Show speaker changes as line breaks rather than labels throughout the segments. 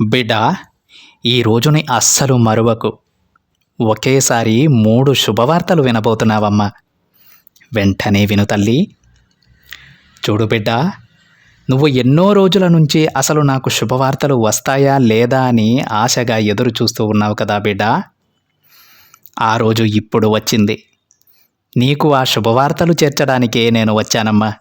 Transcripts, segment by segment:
బిడ్డ ఈ రోజుని అస్సలు మరువకు. ఒకేసారి మూడు శుభవార్తలు వినబోతున్నావమ్మా. వెంటనే విను తల్లి. చూడు బిడ్డ నువ్వు ఎన్నో రోజుల నుంచి అసలు నాకు శుభవార్తలు వస్తాయా లేదా అని ఆశగా ఎదురు చూస్తూ ఉన్నావు కదా బిడ్డ ఆ రోజు ఇప్పుడు వచ్చింది. నీకు ఆ శుభవార్తలు చేర్చడానికే నేను వచ్చానమ్మా.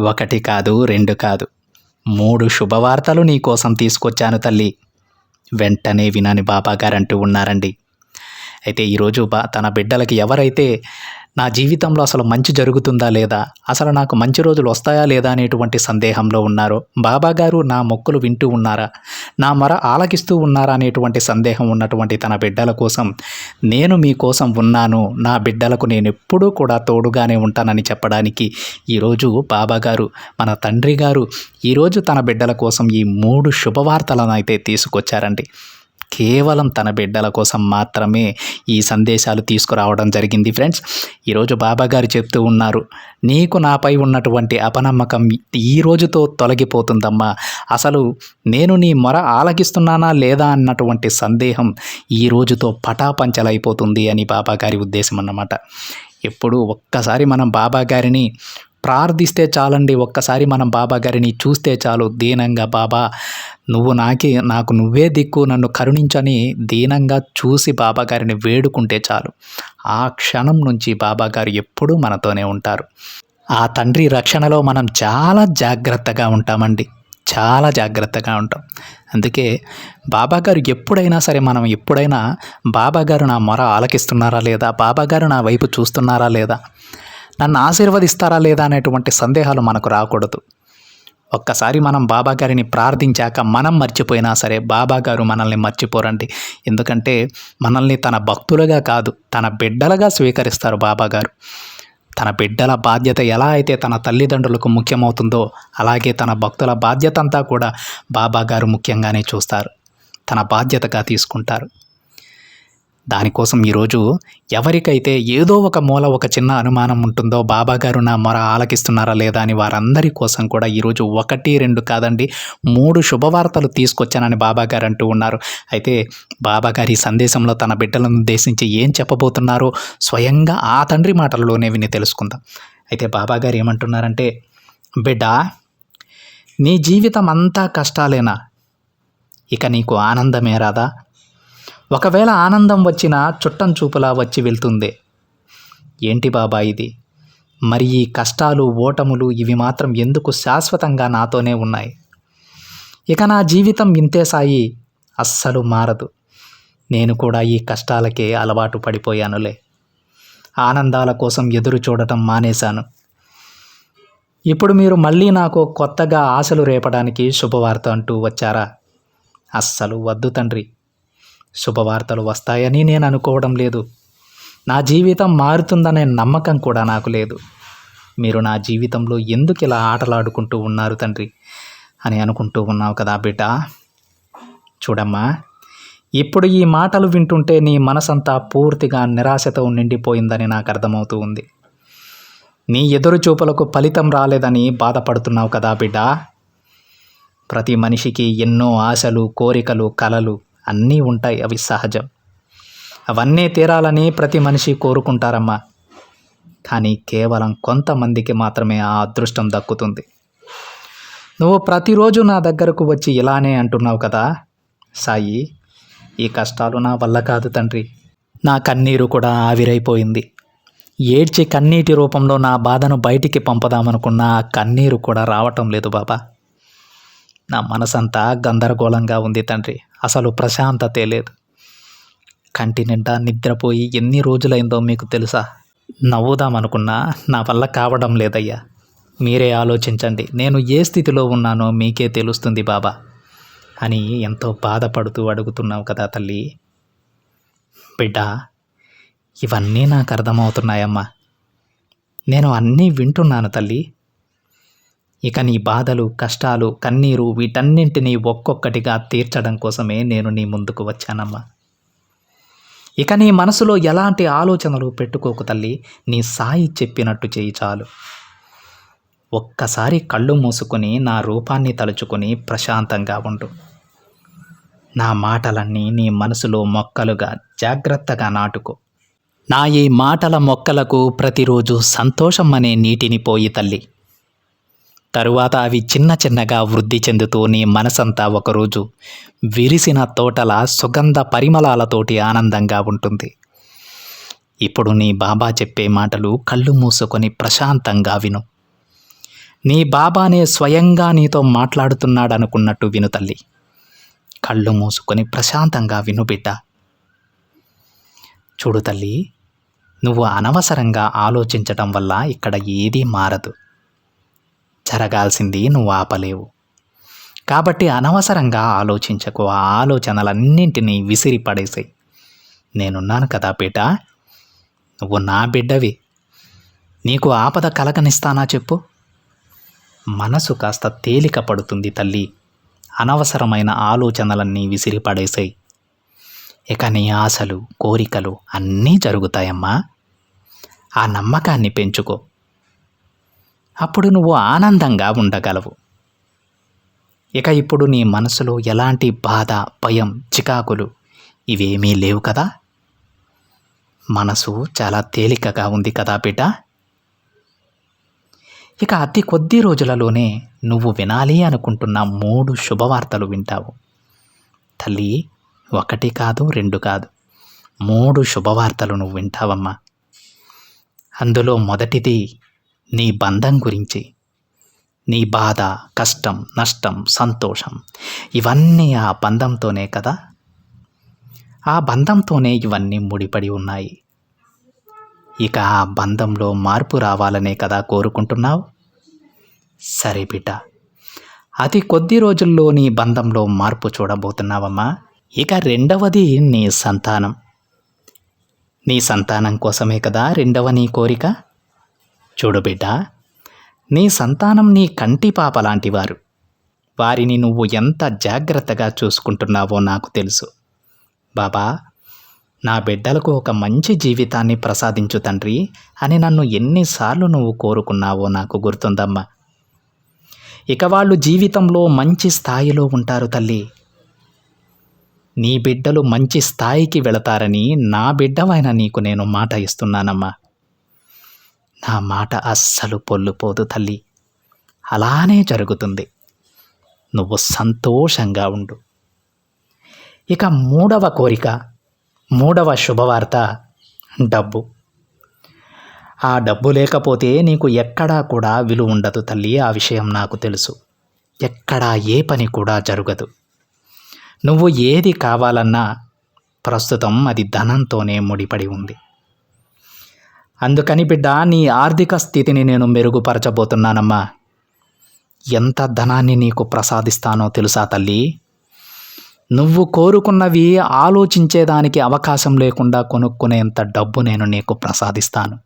ఒకటి కాదు రెండు కాదు. మూడు శుభవార్తలు నీ కోసం తీసుకొచ్చాను తల్లి. వెంటనే వినని బాబాగారు అంటూ ఉన్నారండి. అయితే ఈరోజు బా తన బిడ్డలకి ఎవరైతే నా జీవితంలో అసలు మంచి జరుగుతుందా లేదా? అసలు నాకు మంచి రోజులు వస్తాయా లేదా అనేటువంటి సందేహంలో ఉన్నారు. బాబాగారు నా మొక్కులు వింటూ ఉన్నారా? నా మొర ఆలకిస్తూ ఉన్నారా అనేటువంటి సందేహం ఉన్నటువంటి తన బిడ్డల కోసం నేను మీకోసం ఉన్నాను. నా బిడ్డలకు నేను ఎప్పుడూ కూడా తోడుగానే ఉంటానని చెప్పడానికి ఈరోజు బాబాగారు మన తండ్రి గారు ఈరోజు తన బిడ్డల కోసం ఈ మూడు శుభవార్తలను అయితే తీసుకొచ్చారండి. కేవలం తన బిడ్డల కోసం మాత్రమే ఈ సందేశాలు తీసుకురావడం జరిగింది ఫ్రెండ్స్. ఈరోజు బాబా గారు చెప్తూ ఉన్నారు నీకు నాపై ఉన్నటువంటి అపనమ్మకం ఈ రోజుతో తొలగిపోతుందమ్మా. అసలు నేను నీ మొర ఆలకిస్తున్నానా లేదా అన్నటువంటి సందేహం ఈ రోజుతో పటాపంచలైపోతుంది అని బాబా గారి ఉద్దేశం అన్నమాట. ఎప్పుడు ఒక్కసారి మనం బాబా గారిని ప్రార్థిస్తే చాలండి. ఒక్కసారి మనం బాబా గారిని చూస్తే చాలు. దీనంగా బాబా నువ్వు నాకి నాకు నువ్వే దిక్కు నన్ను కరుణించని దీనంగా చూసి బాబా గారిని వేడుకుంటే చాలు. ఆ క్షణం నుంచి బాబా గారు ఎప్పుడూ మనతోనే ఉంటారు. ఆ తండ్రి రక్షణలో మనం చాలా జాగ్రత్తగా ఉంటామండి. చాలా జాగ్రత్తగా ఉంటాం. అందుకే బాబాగారు ఎప్పుడైనా సరే మనం ఎప్పుడైనా బాబాగారు నా మొర ఆలకిస్తున్నారా లేదా? బాబాగారు నా వైపు చూస్తున్నారా లేదా? నన్ను ఆశీర్వదిస్తారా లేదా అనేటువంటి సందేహాలు మనకు రాకూడదు. ఒక్కసారి మనం బాబా గారిని ప్రార్థించాక మనం మర్చిపోయినా సరే బాబా గారు మనల్ని మర్చిపోరండి. ఎందుకంటే మనల్ని తన భక్తులుగా కాదు తన బిడ్డలుగా స్వీకరిస్తారు బాబా గారు. తన బిడ్డల బాధ్యత ఎలా అయితే తన తల్లిదండ్రులకు ముఖ్యమవుతుందో అలాగే తన భక్తుల బాధ్యత అంతా కూడా బాబా గారు ముఖ్యంగానే చూస్తారు. తన బాధ్యతగా తీసుకుంటారు. దానికోసం ఈరోజు ఎవరికైతే ఏదో ఒక మూల ఒక చిన్న అనుమానం ఉంటుందో బాబాగారు నా మొర ఆలకిస్తున్నారా లేదా అని వారందరి కోసం కూడా ఈరోజు ఒకటి రెండు కాదండి మూడు శుభవార్తలు తీసుకొచ్చానని బాబాగారు అంటూ ఉన్నారు. అయితే బాబాగారి ఈ సందేశంలో తన బిడ్డలను ఉద్దేశించి ఏం చెప్పబోతున్నారో స్వయంగా ఆ తండ్రి మాటల్లోనే విని తెలుసుకుందాం. అయితే బాబాగారు ఏమంటున్నారంటే బిడ్డ నీ జీవితం అంతా కష్టాలేనా? ఇక నీకు ఆనందమే రాదా? ఒకవేళ ఆనందం వచ్చినా చుట్టం చూపులా వచ్చి వెళ్తుంది. ఏంటి బాబా ఇది? మరి ఈ కష్టాలు ఓటములు ఇవి మాత్రం ఎందుకు శాశ్వతంగా నాతోనే ఉన్నాయి? ఇక నా జీవితం ఇంతే సాయి అస్సలు మారదు. నేను కూడా ఈ కష్టాలకే అలవాటు పడిపోయానులే. ఆనందాల కోసం ఎదురు చూడటం మానేశాను. ఇప్పుడు మీరు మళ్ళీ నాకు కొత్తగా ఆశలు రేపడానికి శుభవార్త అంటూ వచ్చారా? అస్సలు వద్దు తండ్రి. శుభవార్తలు వస్తాయని నేను అనుకోవడం లేదు. నా జీవితం మారుతుందనే నమ్మకం కూడా నాకు లేదు. మీరు నా జీవితంలో ఎందుకు ఇలా ఆటలాడుకుంటూ ఉన్నారు తండ్రి? అని అనుకుంటూ ఉన్నావు కదా బిడ్డ. చూడమ్మా ఇప్పుడు ఈ మాటలు వింటుంటే నీ మనసంతా పూర్తిగా నిరాశతో నిండిపోయిందని నాకు అర్థమవుతూ ఉంది. నీ ఎదురు చూపులకు ఫలితం రాలేదని బాధపడుతున్నావు కదా బిడ్డ. ప్రతి మనిషికి ఎన్నో ఆశలు కోరికలు కలలు అన్నీ ఉంటాయి అవి సహజం. అవన్నీ తీరాలని ప్రతి మనిషి కోరుకుంటారమ్మా. కానీ కేవలం కొంతమందికి మాత్రమే ఆ అదృష్టం దక్కుతుంది. నువ్వు ప్రతిరోజు నా దగ్గరకు వచ్చి ఇలానే అంటున్నావు కదా? సాయి ఈ కష్టాలు నా వల్ల కాదు తండ్రి. నా కన్నీరు కూడా ఆవిరైపోయింది. ఏడ్చి కన్నీటి రూపంలో నా బాధను బయటికి పంపదామనుకున్న ఆ కన్నీరు కూడా రావటం లేదు బాబా. నా మనసంతా గందరగోళంగా ఉంది తండ్రి. అసలు ప్రశాంతతే లేదు. కంటి నిండా నిద్రపోయి ఎన్ని రోజులైందో మీకు తెలుసా? నవ్వుదామనుకున్నా నా వల్ల కావడం లేదయ్యా. మీరే ఆలోచించండి. నేను ఏ స్థితిలో ఉన్నానో మీకే తెలుస్తుంది బాబా. అని ఎంతో బాధపడుతూ అడుగుతున్నావు కదా తల్లి. బిడ్డ ఇవన్నీ నాకు అర్థమవుతున్నాయమ్మా. నేను అన్నీ వింటున్నాను తల్లి. ఇక నీ బాధలు కష్టాలు కన్నీరు వీటన్నింటినీ ఒక్కొక్కటిగా తీర్చడం కోసమే నేను నీ ముందుకు వచ్చానమ్మా. ఇక నీ మనసులో ఎలాంటి ఆలోచనలు పెట్టుకోకు తల్లి నీ సాయి చెప్పినట్టు చేయి చాలు. ఒక్కసారి కళ్ళు మూసుకొని నా రూపాన్ని తలుచుకొని ప్రశాంతంగా ఉండు. నా మాటలన్నీ నీ మనసులో మొక్కలుగా జాగ్రత్తగా నాటుకో. నా ఈ మాటల మొక్కలకు ప్రతిరోజు సంతోషం అనే నీటిని పోయి తల్లి. తరువాత అవి చిన్న చిన్నగా వృద్ధి చెందుతూ నీ మనసంతా ఒకరోజు విరిసిన తోటల సుగంధ పరిమళాలతోటి ఆనందంగా ఉంటుంది. ఇప్పుడు నీ బాబా చెప్పే మాటలు కళ్ళు మూసుకొని ప్రశాంతంగా విను. నీ బాబానే స్వయంగా నీతో మాట్లాడుతున్నాడనుకున్నట్టు విను తల్లి. కళ్ళు మూసుకొని ప్రశాంతంగా విను బిడ్డ. చూడు తల్లి నువ్వు అనవసరంగా ఆలోచించటం వల్ల ఇక్కడ ఏదీ మారదు. జరగాల్సింది నువ్వు ఆపలేవు. కాబట్టి అనవసరంగా ఆలోచించకు ఆ ఆలోచనలన్నింటినీ విసిరి పడేసాయి. నేనున్నాను కదా బిడ్డ నువ్వు నా బిడ్డవి. నీకు ఆపద కలగనిస్తానా చెప్పు? మనసు కాస్త తేలిక పడుతుంది తల్లి. అనవసరమైన ఆలోచనలన్నీ విసిరి పడేసాయి. ఇక నీ ఆశలు కోరికలు అన్నీ జరుగుతాయమ్మా. ఆ నమ్మకాన్ని పెంచుకో. అప్పుడు నువ్వు ఆనందంగా ఉండగలవు. ఇక ఇప్పుడు నీ మనసులో ఎలాంటి బాధ భయం చికాకులు ఇవేమీ లేవు కదా? మనసు చాలా తేలికగా ఉంది కదా బిడ్డ? ఇక అతి కొద్ది రోజులలోనే నువ్వు వినాలి అనుకుంటున్న మూడు శుభవార్తలు వింటావు. తల్లి ఒకటి కాదు రెండు కాదు మూడు శుభవార్తలు నువ్వు వింటావమ్మా. అందులో మొదటిది నీ బంధం గురించి నీ బాధ కష్టం నష్టం సంతోషం ఇవన్నీ ఆ బంధంతోనే కదా? ఆ బంధంతోనే ఇవన్నీ ముడిపడి ఉన్నాయి. ఇక ఆ బంధంలో మార్పు రావాలనే కదా కోరుకుంటున్నావు? సరే బిడ్డ అతి కొద్ది రోజుల్లో నీ బంధంలో మార్పు చూడబోతున్నావమ్మా. ఇక రెండవది నీ సంతానం. నీ సంతానం కోసమే కదా రెండవ నీ కోరిక? చూడు బిడ్డ నీ సంతానం నీ కంటి పాప లాంటివారు. వారిని నువ్వు ఎంత జాగ్రత్తగా చూసుకుంటున్నావో నాకు తెలుసు. బాబా నా బిడ్డలకు ఒక మంచి జీవితాన్ని ప్రసాదించు తండ్రి అని నన్ను ఎన్నిసార్లు నువ్వు కోరుకున్నావో నాకు గుర్తుందమ్మా. ఇక వాళ్ళు జీవితంలో మంచి స్థాయిలో ఉంటారు తల్లి. నీ బిడ్డలు మంచి స్థాయికి వెళతారని నా బిడ్డవైన నీకు నేను మాట ఇస్తున్నానమ్మా. నా మాట అస్సలు పొల్లుపోదు తల్లి. అలానే జరుగుతుంది. నువ్వు సంతోషంగా ఉండు. ఇక మూడవ కోరిక మూడవ శుభవార్త డబ్బు. ఆ డబ్బు లేకపోతే నీకు ఎక్కడా కూడా విలువ ఉండదు తల్లి ఆ విషయం నాకు తెలుసు. ఎక్కడా ఏ పని కూడా జరగదు. నువ్వు ఏది కావాలన్నా ప్రస్తుతం అది ధనంతోనే ముడిపడి ఉంది. అందుకని బిడ్డ నీ ఆర్థిక స్థితిని నేను మెరుగుపరచబోతున్నానమ్మా. ఎంత ధనాన్ని నీకు ప్రసాదిస్తానో తెలుసా తల్లి? నువ్వు కోరుకున్నవి ఆలోచించేదానికి అవకాశం లేకుండా కొనుక్కునేంత డబ్బు నేను నీకు ప్రసాదిస్తాను.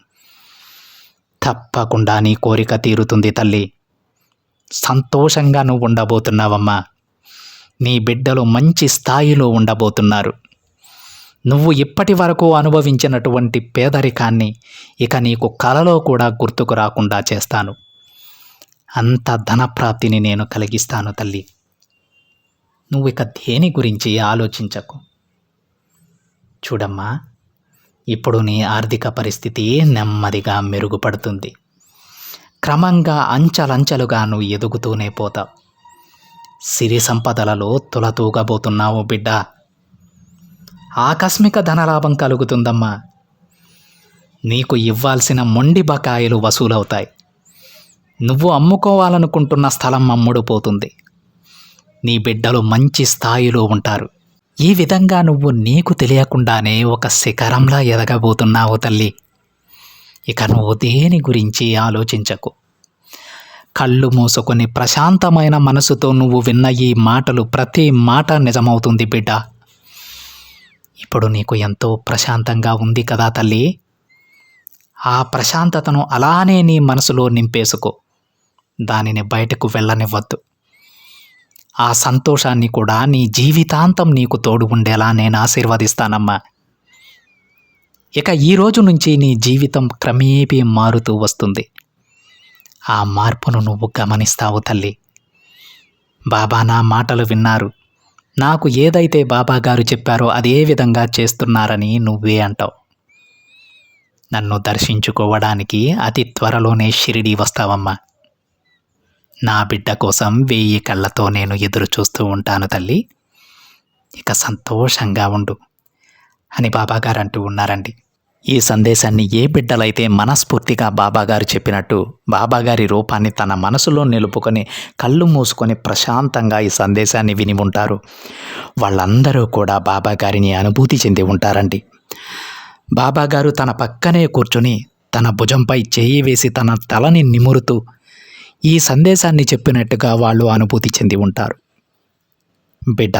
తప్పకుండా నీ కోరిక తీరుతుంది తల్లి. సంతోషంగా నువ్వు ఉండబోతున్నావమ్మా. నీ బిడ్డలు మంచి స్థాయిలో ఉండబోతున్నారు. నువ్వు ఇప్పటి వరకు అనుభవించినటువంటి పేదరికాన్ని ఇక నీకు కలలో కూడా గుర్తుకు రాకుండా చేస్తాను. అంత ధనప్రాప్తిని నేను కలిగిస్తాను తల్లి. నువ్వు ఇక దేని గురించి ఆలోచించకు? చూడమ్మా ఇప్పుడు నీ ఆర్థిక పరిస్థితి నెమ్మదిగా మెరుగుపడుతుంది. క్రమంగా అంచలంచలుగా నువ్వు ఎదుగుతూనే పోతావు. సిరి సంపదలలో తులతూగబోతున్నావు బిడ్డ. ఆకస్మిక ధనలాభం కలుగుతుందమ్మా. నీకు ఇవ్వాల్సిన మొండి బకాయిలు వసూలవుతాయి. నువ్వు అమ్ముకోవాలనుకుంటున్న స్థలం అమ్ముడు పోతుంది నీ బిడ్డలు మంచి స్థాయిలో ఉంటారు. ఈ విధంగా నువ్వు నీకు తెలియకుండానే ఒక శిఖరంలా ఎదగబోతున్నావు తల్లి. ఇక నువ్వు దేని గురించి ఆలోచించకు. కళ్ళు మూసుకొని ప్రశాంతమైన మనసుతో నువ్వు విన్న ఈ మాటలు ప్రతి మాట నిజమవుతుంది బిడ్డ. ఇప్పుడు నీకు ఎంతో ప్రశాంతంగా ఉంది కదా తల్లి. ఆ ప్రశాంతతను అలానే నీ మనసులో నింపేసుకో. దానిని బయటకు వెళ్ళనివ్వద్దు. ఆ సంతోషాన్ని కూడా నీ జీవితాంతం నీకు తోడు ఉండేలా నేను ఆశీర్వదిస్తానమ్మా. ఇక ఈ రోజు నుంచి నీ జీవితం క్రమేపీ మారుతూ వస్తుంది. ఆ మార్పును నువ్వు గమనిస్తావు తల్లి. బాబా నా మాటలు విన్నారు. నాకు ఏదైతే బాబా గారు చెప్పారో అదే విధంగా చేస్తున్నారని నువ్వే అంటావు. నన్ను దర్శించుకోవడానికి అతి త్వరలోనే షిరిడి వస్తావమ్మా. నా బిడ్డ కోసం వెయ్యి కళ్ళతో నేను ఎదురు చూస్తూ ఉంటాను తల్లి. ఇక సంతోషంగా ఉండు. అని బాబాగారు అంటూ ఉన్నారండి. ఈ సందేశాన్ని ఏ బిడ్డలైతే మనస్ఫూర్తిగా బాబాగారు చెప్పినట్టు బాబాగారి రూపాన్ని తన మనసులో నిలుపుకొని కళ్ళు మూసుకొని ప్రశాంతంగా ఈ సందేశాన్ని విని ఉంటారు. వాళ్ళందరూ కూడా బాబాగారిని అనుభూతి చెంది ఉంటారండి. బాబాగారు తన పక్కనే కూర్చుని తన భుజంపై చేయి వేసి తన తలని నిమురుతూ ఈ సందేశాన్ని చెప్పినట్టుగా వాళ్ళు అనుభూతి చెంది ఉంటారు. బిడ్డ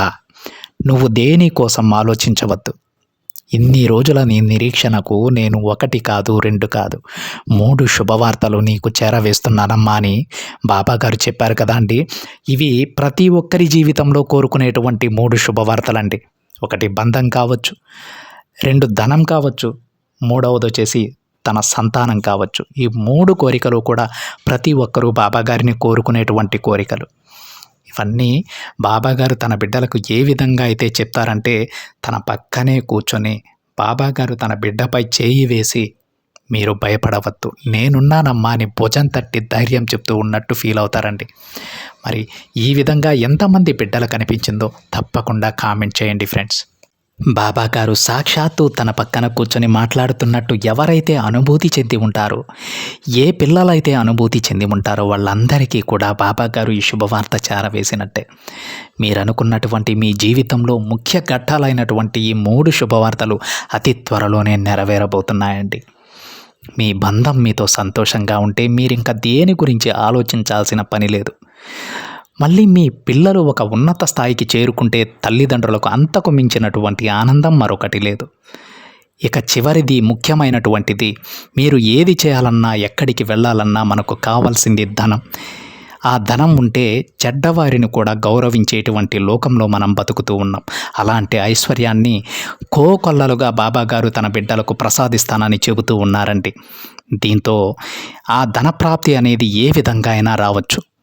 నువ్వు దేనికోసం ఆలోచించవద్దు. ఇన్ని రోజుల నీ నిరీక్షణకు నేను ఒకటి కాదు రెండు కాదు. మూడు శుభవార్తలు నీకు చేరవేస్తున్నానమ్మా అని బాబాగారు చెప్పారు కదా అండి. ఇవి ప్రతి ఒక్కరి జీవితంలో కోరుకునేటువంటి మూడు శుభవార్తలండి. ఒకటి బంధం కావచ్చు రెండు ధనం కావచ్చు మూడవది వచ్చేసి తన సంతానం కావచ్చు. ఈ మూడు కోరికలు కూడా ప్రతి ఒక్కరూ బాబాగారిని కోరుకునేటువంటి కోరికలు. ఇవన్నీ బాబాగారు తన బిడ్డలకు ఏ విధంగా అయితే చెప్తారంటే తన పక్కనే కూర్చొని బాబాగారు తన బిడ్డపై చేయి వేసి మీరు భయపడవద్దు. నేనున్నానమ్మా అని భుజం తట్టి ధైర్యం చెప్తూ ఉన్నట్టు ఫీల్ అవుతారండి. మరి ఈ విధంగా ఎంతమంది బిడ్డలు కనిపించిందో తప్పకుండా కామెంట్ చేయండి ఫ్రెండ్స్. బాబాగారు సాక్షాత్తు తన పక్కన కూర్చొని మాట్లాడుతున్నట్టు ఎవరైతే అనుభూతి చెంది ఉంటారో ఏ పిల్లలైతే అనుభూతి చెంది ఉంటారో వాళ్ళందరికీ కూడా బాబాగారు ఈ శుభవార్త చేరవేసినట్టే. మీరు అనుకున్నటువంటి మీ జీవితంలో ముఖ్య ఘట్టాలైనటువంటి ఈ మూడు శుభవార్తలు అతి త్వరలోనే నెరవేరబోతున్నాయండి. మీ బంధం మీతో సంతోషంగా ఉంటే మీరు ఇంకా దేని గురించి ఆలోచించాల్సిన పని లేదు. మళ్ళీ మీ పిల్లలు ఒక ఉన్నత స్థాయికి చేరుకుంటే తల్లిదండ్రులకు అంతకు మించినటువంటి ఆనందం మరొకటి లేదు. ఇక చివరిది ముఖ్యమైనటువంటిది మీరు ఏది చేయాలన్నా ఎక్కడికి వెళ్ళాలన్నా మనకు కావాల్సింది ధనం. ఆ ధనం ఉంటే చెడ్డవారిని కూడా గౌరవించేటువంటి లోకంలో మనం బతుకుతూ ఉన్నాం. అలాంటి ఐశ్వర్యాన్ని కోకొల్లలుగా బాబాగారు తన బిడ్డలకు ప్రసాదిస్తానని చెబుతూ ఉన్నారండి. దీంతో ఆ ధనప్రాప్తి అనేది ఏ విధంగా అయినా రావచ్చు.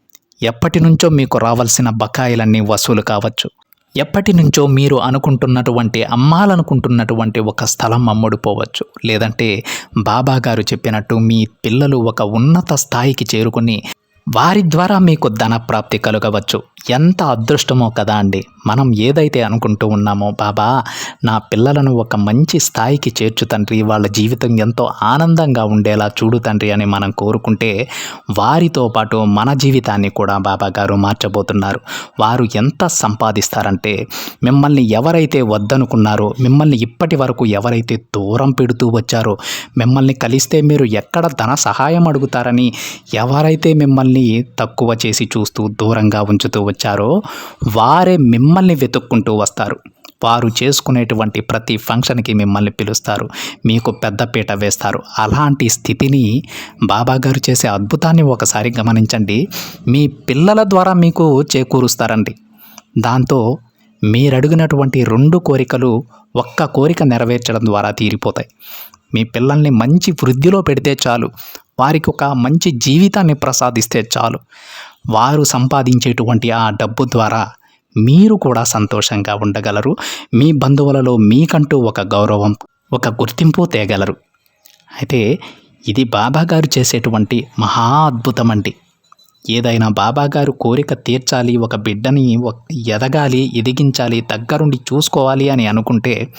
ఎప్పటి నుంచో మీకు రావాల్సిన బకాయిలన్నీ వసూలు కావచ్చు. ఎప్పటి నుంచో మీరు అనుకుంటున్నటువంటి అమ్మాలనుకుంటున్నటువంటి ఒక స్థలం అమ్ముడుపోవచ్చు. లేదంటే బాబా గారు చెప్పినట్టు మీ పిల్లలు ఒక ఉన్నత స్థాయికి చేరుకుని వారి ద్వారా మీకు ధన ప్రాప్తి కలగవచ్చు. ఎంత అదృష్టమో కదా అండి. మనం ఏదైతే అనుకుంటూ ఉన్నామో బాబా నా పిల్లలను ఒక మంచి స్థాయికి చేర్చు తండ్రి వాళ్ళ జీవితం ఎంతో ఆనందంగా ఉండేలా చూడు తండ్రి అని మనం కోరుకుంటే వారితో పాటు మన జీవితాన్ని కూడా బాబా గారు మార్చబోతున్నారు. వారు ఎంత సంపాదిస్తారంటే మిమ్మల్ని ఎవరైతే వద్దనుకున్నారో మిమ్మల్ని ఇప్పటి వరకు ఎవరైతే దూరం పెడుతూ వచ్చారో మిమ్మల్ని కలిస్తే మీరు ఎక్కడ ధన సహాయం అడుగుతారని ఎవరైతే మిమ్మల్ని తక్కువ చేసి చూస్తూ దూరంగా ఉంచుతూ వచ్చారో వారే మిమ్మల్ని వెతుక్కుంటూ వస్తారు. వారు చేసుకునేటువంటి ప్రతి ఫంక్షన్కి మిమ్మల్ని పిలుస్తారు. మీకు పెద్దపీట వేస్తారు. అలాంటి స్థితిని బాబాగారు చేసే అద్భుతాన్ని ఒకసారి గమనించండి. మీ పిల్లల ద్వారా మీకు చేకూరుస్తారండి. దాంతో మీరడిగినటువంటి రెండు కోరికలు ఒక్క కోరిక నెరవేర్చడం ద్వారా తీరిపోతాయి. మీ పిల్లల్ని మంచి వృద్ధిలో పెడితే చాలు. వారికి ఒక మంచి జీవితాన్ని ప్రసాదిస్తే చాలు. వారు సంపాదించేటువంటి ఆ డబ్బు ద్వారా మీరు కూడా సంతోషంగా ఉండగలరు. మీ బంధువులలో మీకంటూ ఒక గౌరవం ఒక గుర్తింపు తేగలరు. అయితే ఇది బాబాగారు చేసేటువంటి మహా అద్భుతం అండి. ఏదైనా బాబాగారు కోరిక తీర్చాలి ఒక బిడ్డని ఒక- ఎదగాలి ఎదిగించాలి దగ్గరుండి చూసుకోవాలి అని అనుకుంటే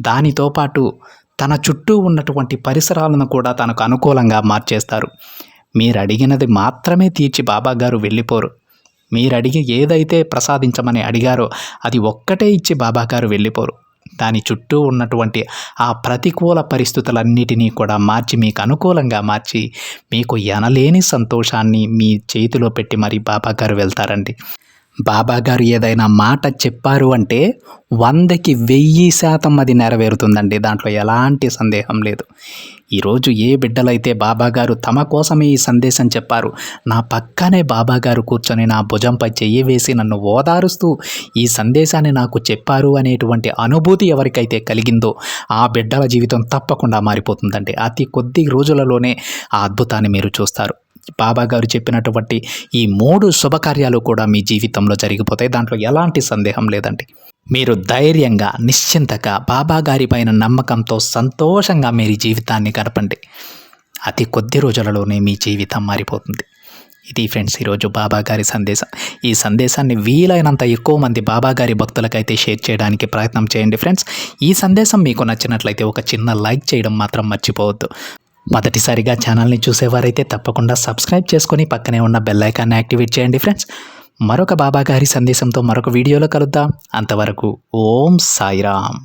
దానితో పాటు తన చుట్టూ ఉన్నటువంటి పరిసరాలను కూడా తనకు అనుకూలంగా మార్చేస్తారు. మీరు అడిగినది మాత్రమే తీర్చి బాబా గారు వెళ్ళిపోరు. మీరు అడిగి ఏదైతే ప్రసాదించమని అడిగారో అది ఒక్కటే ఇచ్చి బాబాగారు వెళ్ళిపోరు. దాని చుట్టూ ఉన్నటువంటి ఆ ప్రతికూల పరిస్థితులన్నిటినీ కూడా మార్చి మీకు అనుకూలంగా మార్చి మీకు ఎనలేని సంతోషాన్ని మీ చేతిలో పెట్టి మరి బాబా గారు వెళ్తారండి. బాబాగారు ఏదైనా మాట చెప్పారు అంటే వందకి వెయ్యి శాతం అది నెరవేరుతుందండి. దాంట్లో ఎలాంటి సందేహం లేదు. ఈరోజు ఏ బిడ్డలైతే బాబాగారు తమ కోసమే ఈ సందేశం చెప్పారు నా పక్కనే బాబాగారు కూర్చొని నా భుజంపై చెయ్యి వేసి నన్ను ఓదారుస్తూ ఈ సందేశాన్ని నాకు చెప్పారు అనేటువంటి అనుభూతి ఎవరికైతే కలిగిందో ఆ బిడ్డల జీవితం తప్పకుండా మారిపోతుందండి. అతి కొద్ది రోజులలోనే ఆ అద్భుతాన్ని మీరు చూస్తారు. బాబా గారు చెప్పినటువంటి ఈ మూడు శుభకార్యాలు కూడా మీ జీవితంలో జరిగిపోతాయి. దాంట్లో ఎలాంటి సందేహం లేదండి. మీరు ధైర్యంగా నిశ్చింతగా బాబా గారి పైన నమ్మకంతో సంతోషంగా మీరు జీవితాన్ని గడపండి. అతి కొద్ది రోజులలోనే మీ జీవితం మారిపోతుంది. ఇది ఫ్రెండ్స్ ఈరోజు బాబా గారి సందేశం. ఈ సందేశాన్ని వీలైనంత ఎక్కువ మంది బాబా గారి భక్తులకైతే షేర్ చేయడానికి ప్రయత్నం చేయండి ఫ్రెండ్స్. ఈ సందేశం మీకు నచ్చినట్లయితే ఒక చిన్న లైక్ చేయడం మాత్రం మర్చిపోవద్దు. మొదటిసారిగా ఛానల్ని చూసేవారైతే తప్పకుండా సబ్స్క్రైబ్ చేసుకొని పక్కనే ఉన్న బెల్ ఐకాన్ని యాక్టివేట్ చేయండి ఫ్రెండ్స్ మరొక బాబా గారి సందేశంతో మరొక వీడియోలో కలుద్దాం. అంతవరకు ఓం సాయిరామ్.